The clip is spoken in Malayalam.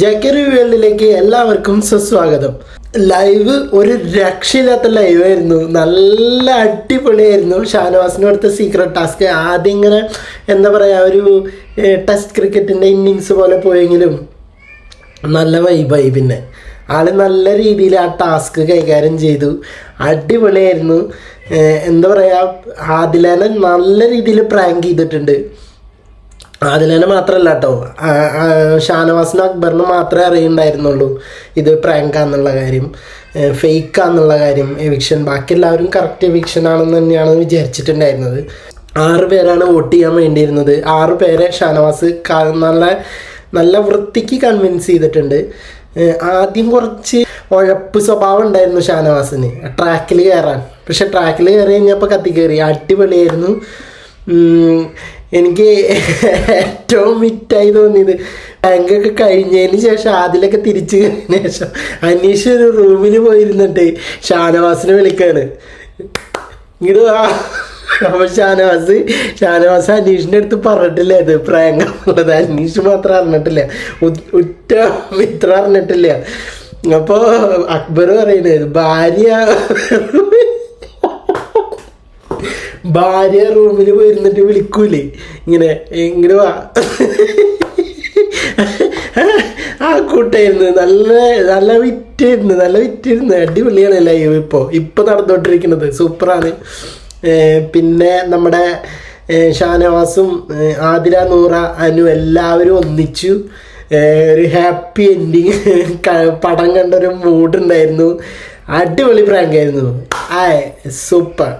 ജക്കറി വേൾഡിലേക്ക് എല്ലാവർക്കും സുസ്വാഗതം. ലൈവ് ഒരു രക്ഷയില്ലാത്ത ലൈവ് ആയിരുന്നു നല്ല അടിപൊളിയായിരുന്നു ഷാനവാസിന് അടുത്ത സീക്രട്ട് ടാസ്ക് ആദ്യം ഇങ്ങനെ എന്താ പറയുക ഒരു ടെസ്റ്റ് ക്രിക്കറ്റിന്റെ ഇന്നിങ്സ് പോലെ പോയെങ്കിലും നല്ല വൈബായി പിന്നെ. ആൾ നല്ല രീതിയിൽ ആ ടാസ്ക് കൈകാര്യം ചെയ്തു. അടിപൊളിയായിരുന്നു. എന്താ പറയുക ആദിലാനെ നല്ല രീതിയിൽ പ്രാങ്ക് ചെയ്തിട്ടുണ്ട്. ആദിലേനെ മാത്രമല്ല കേട്ടോ ഷാനവാസിനും അക്ബറിനും മാത്രമേ അറിയുണ്ടായിരുന്നുള്ളൂ. ഇത് പ്രാങ്കാന്നുള്ള കാര്യം ഫേക്കാന്നുള്ള കാര്യം എവിക്ഷൻ ബാക്കി എല്ലാവരും കറക്റ്റ് എവിക്ഷൻ ആണെന്ന് തന്നെയാണ് വിചാരിച്ചിട്ടുണ്ടായിരുന്നത്. ആറ് പേരാണ് വോട്ട് ചെയ്യാൻ വേണ്ടിയിരുന്നത്. ആറ് പേരെ ഷാനവാസ് നല്ല നല്ല വൃത്തിക്ക് കൺവിൻസ് ചെയ്തിട്ടുണ്ട്. ആദ്യം കുറച്ച് ഉഴപ്പ് സ്വഭാവം ഉണ്ടായിരുന്നു ഷാനവാസിന്. ട്രാക്കിൽ കയറാൻ. പക്ഷെ ട്രാക്കിൽ കയറി കഴിഞ്ഞപ്പോൾ കത്തി അടിപൊളിയായിരുന്നു. എനിക്ക് ഏറ്റവും മിറ്റായി തോന്നിയത് ബാങ്കൊക്കെ കഴിഞ്ഞതിന് ശേഷം അതിലൊക്കെ തിരിച്ചു കഴിഞ്ഞ ശേഷം അനീഷ് ഒരു റൂമിൽ പോയിരുന്നിട്ട് ഷാനവാസിനെ വിളിക്കാണ്. അപ്പൊ ഷാനവാസ് ഷാനവാസ് അനീഷിന്റെ അടുത്ത് പറഞ്ഞിട്ടില്ല അത് പ്രാങ്ക് എന്നുള്ളത് അനീഷ് മാത്രം അറിഞ്ഞിട്ടില്ല. ഉറ്റ മിത്രം അറിഞ്ഞിട്ടില്ല. അപ്പോ അക്ബർ പറയുന്നത് ഭാര്യ ഭാര്യ റൂമിൽ പോയിരുന്നിട്ട് വിളിക്കൂലേ? ഇങ്ങനെ ഇങ്ങനെ വാ. ആ കൂട്ടായിരുന്നു. നല്ല നല്ല വിറ്റായിരുന്നു. നല്ല വിറ്റായിരുന്നു. അടിപൊളിയാണ് ലൈവ് ഇപ്പോൾ ഇപ്പോൾ നടന്നുകൊണ്ടിരിക്കുന്നത് സൂപ്പറാണ്. പിന്നെ നമ്മുടെ ഷാനവാസും ആതിര നൂറ അനു എല്ലാവരും ഒന്നിച്ചു. ഒരു ഹാപ്പി എൻഡിങ് പടം കണ്ടൊരു മൂഡ് ഉണ്ടായിരുന്നു. അടിപൊളി പ്രാങ്കായിരുന്നു ആ സൂപ്പർ.